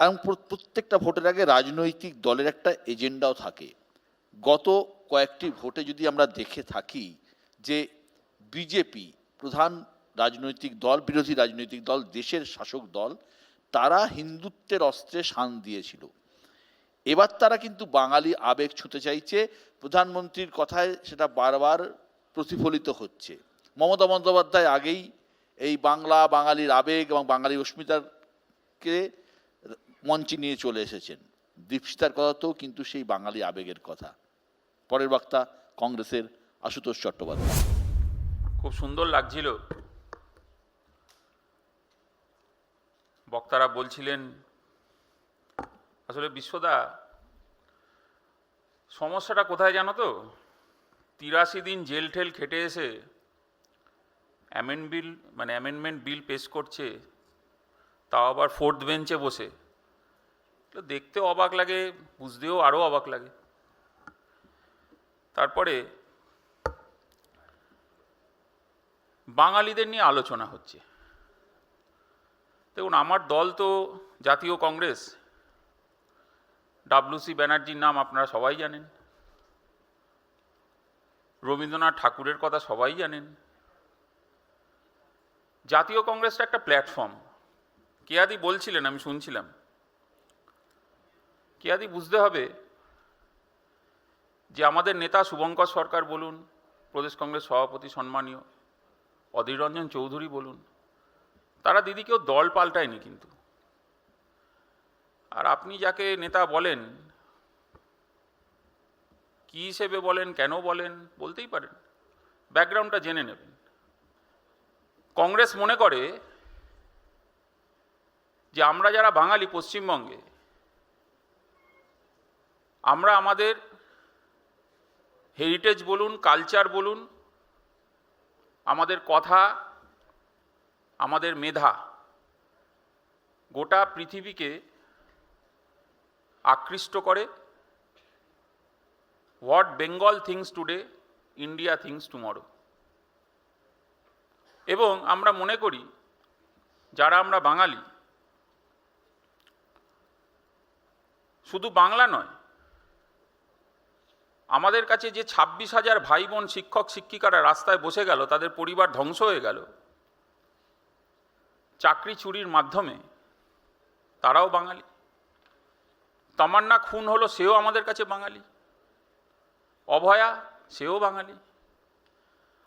এবং প্র- প্রত্যেকটা ভোটের আগে রাজনৈতিক দলের একটা এজেন্ডাও থাকে। গত কয়েকটি ভোটে যদি আমরা দেখে থাকি যে বিজেপি প্রধান রাজনৈতিক দল, বিরোধী রাজনৈতিক দল, দেশের শাসক দল, তারা হিন্দুত্বের অস্ত্রে শান দিয়েছিল। এবার তারা কিন্তু বাঙালি আবেগ ছুঁতে চাইছে। প্রধানমন্ত্রীর কথায় সেটা বারবার প্রতিফলিত হচ্ছে। মমতা বন্দ্যোপাধ্যায় আগেই এই বাংলা, বাঙালির আবেগ এবং বাঙালি অস্মিতারকে মঞ্চে নিয়ে চলে এসেছেন। দীপশিতার তো, কিন্তু সেই বাঙালি আবেগের কথা। পরের বক্তা কংগ্রেসের আশুতোষ চট্টোপাধ্যায়। খুব সুন্দর লাগছিল। বক্তারা বলছিলেন, আসলে বিশ্বদা, সমস্যাটা কোথায় জানো তো? তিরাশি দিন জেল ঠেল খেটে এসে অ্যামেন্ড বিল মানে অ্যামেন্ডমেন্ট বিল পেশ করছে, তাও আবার ফোর্থ বেঞ্চে বসে। তো দেখতেও অবাক লাগে, বুঝতেও আরও অবাক লাগে। তারপরে বাঙালিদের নিয়ে আলোচনা হচ্ছে। দেখুন, আমার দল তো জাতীয় কংগ্রেস। ডাব্লুসি ব্যানার্জির নাম আপনারা সবাই জানেন। রবীন্দ্রনাথ ঠাকুরের কথা সবাই জানেন। জাতীয় কংগ্রেসটা একটা প্ল্যাটফর্ম। কেয়াদি বলছিলেন, আমি শুনছিলাম। কেয়াদি বুঝতে হবে যে আমাদের নেতা শুভঙ্কর সরকার বলুন, প্রদেশ কংগ্রেস সভাপতি সম্মানীয়, অধীর রঞ্জন চৌধুরী বলুন, তারা দিদিকেও দল পাল্টায়নি কিন্তু। আর আপনি যাকে নেতা বলেন, কি হিসেবে বলেন, কেন বলেন, বলতেই পারেন। ব্যাকগ্রাউন্ডটা জেনে নেবেন। কংগ্রেস মনে করে যে আমরা যারা বাঙালি পশ্চিমবঙ্গে আমরা আমাদের হেরিটেজ বলুন কালচার বলুন, আমাদের কথা, আমাদের মেধা গোটা পৃথিবীকে আকৃষ্ট করে। What Bengal thinks today India thinks tomorrow এবং আমরা মনে করি, যারা আমরা বাঙালি, শুধু বাংলা নয় আমাদের কাছে যে ছাব্বিশ হাজার ভাই বোন শিক্ষক, শিক্ষিকারা রাস্তায় বসে গেল, তাদের পরিবার ধ্বংস হয়ে গেল। চাকরি চুরির মাধ্যমে তারাও বাঙালি। তামান্না খুন হলো, সেও আমাদের কাছে বাঙালি। অভয়া, সেও বাঙালি।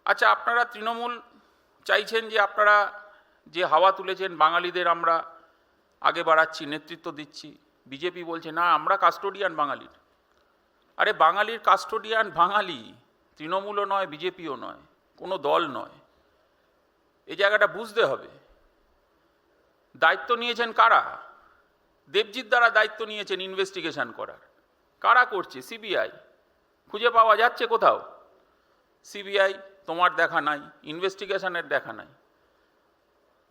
আচ্ছা আপনারা তৃণমূল চাইছেন যে আপনারা যে হাওয়া তুলেছেন, বাঙালিদের আমরা আগে বাড়াচ্ছি, নেতৃত্ব দিচ্ছি। বিজেপি বলছে, না, আমরা কাস্টোডিয়ান বাঙালির। আরে বাঙালির কাস্টোডিয়ান বাঙালি, তৃণমূলও নয়, বিজেপিও নয়, কোনো দল নয়। এই জায়গাটা বুঝতে হবে। দায়িত্ব নিয়েছেন কারা? দেবজিৎ দ্বারা দায়িত্ব নিয়েছেন ইনভেস্টিগেশন করার। কারা করছে? সিবিআই খুঁজে পাওয়া যাচ্ছে কোথাও? সিবিআই তোমার দেখা নাই ইনভেস্টিগেশনের দেখা নাই।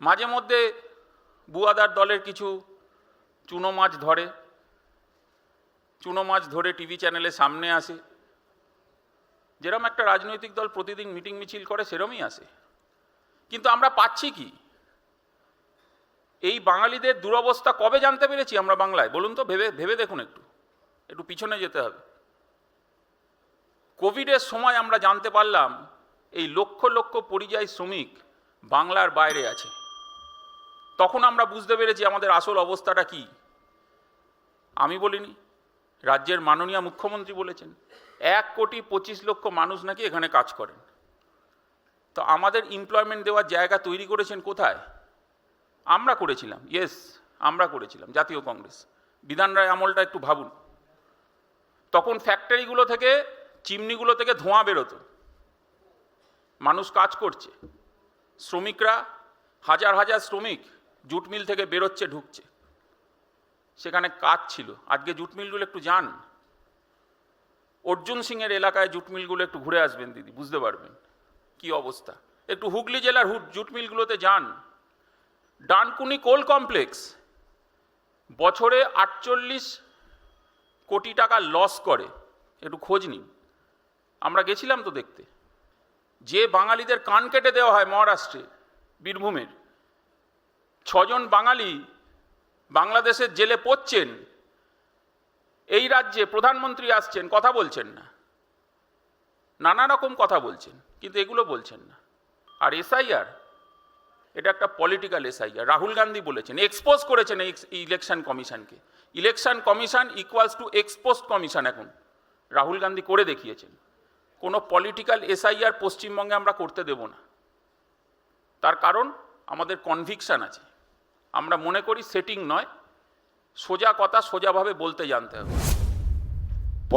মাঝে মধ্যে বুয়াদার দলের কিছু চুনো মাছ ধরে। চুনো মাছ ধরে টিভি চ্যানেলের সামনে আসে। যেরকম একটা রাজনৈতিক দল প্রতিদিন মিটিং মিছিল করে, সেরমই আসে। কিন্তু আমরা পাচ্ছি কি? এই বাঙালিদের দুরবস্থা কবে জানতে পেরেছি আমরা বাংলায়? বলুন তো, ভেবে ভেবে দেখুন একটু। একটু পিছনে যেতে হবে। কোভিডের সময় আমরা জানতে পারলাম, এই লক্ষ লক্ষ পরিযায়ী শ্রমিক বাংলার বাইরে আছে। তখন আমরা বুঝতে পেরেছি আমাদের আসল অবস্থাটা কি। আমি বলিনি। রাজ্যের মাননীয় মুখ্যমন্ত্রী বলেছেন, এক কোটি পঁচিশ লক্ষ মানুষ নাকি এখানে কাজ করেন। তো আমাদের এমপ্লয়মেন্ট দেওয়ার জায়গা তৈরি করেছেন কোথায়? আমরা করেছিলাম ইয়েস আমরা করেছিলাম, জাতীয় কংগ্রেস। বিধান রায় আমলটা একটু ভাবুন। তখন ফ্যাক্টরিগুলো থেকে, চিমনিগুলো থেকে ধোঁয়া বেরোতো। মানুষ কাজ করছে। শ্রমিকরা, হাজার হাজার শ্রমিক, জুট মিল থেকে বেরোচ্ছে, ঢুকছে। সেখানে কাজ ছিল। আজকে জুট মিলগুলো একটু যান। অর্জুন সিংয়ের এলাকায় জুট মিলগুলো একটু ঘুরে আসবেন দিদি, বুঝতে পারবেন কি অবস্থা। একটু হুগলি জেলার হুট জুট মিলগুলোতে যান। ডানকুনি কোল কমপ্লেক্স, বছরে আটচল্লিশ কোটি টাকা লস করে। একটু খোঁজ নিন। আমরা গেছিলাম তো দেখতে। যে বাঙালিদের কান কেটে দেওয়া হয় মহারাষ্ট্রে, বীরভূমের। ছজন বাঙালি বাংলাদেশের জেলে পড়ছেন, এই রাজ্যে প্রধানমন্ত্রী আসছেন, কথা বলছেন না। নানা রকম কথা বলছেন, কিন্তু এগুলো বলছেন না। আর এসআইআর, এটা একটা পলিটিক্যাল এসআইআর, রাহুল গান্ধী বলেছেন এক্সপোজ করেছেন এই ইলেকশন কমিশনকে। Election commission equals to expose commission এখন। রাহুল গান্ধী করে দেখিয়েছেন। কোনো পলিটিক্যাল এসআইআর পশ্চিমবঙ্গে আমরা করতে দেব না। তার কারণ আমাদের কনভিকশন আছে। আমরা মনে করি সেটিং নয়। সোজা কথা সোজাভাবে বলতে জানতে হবে।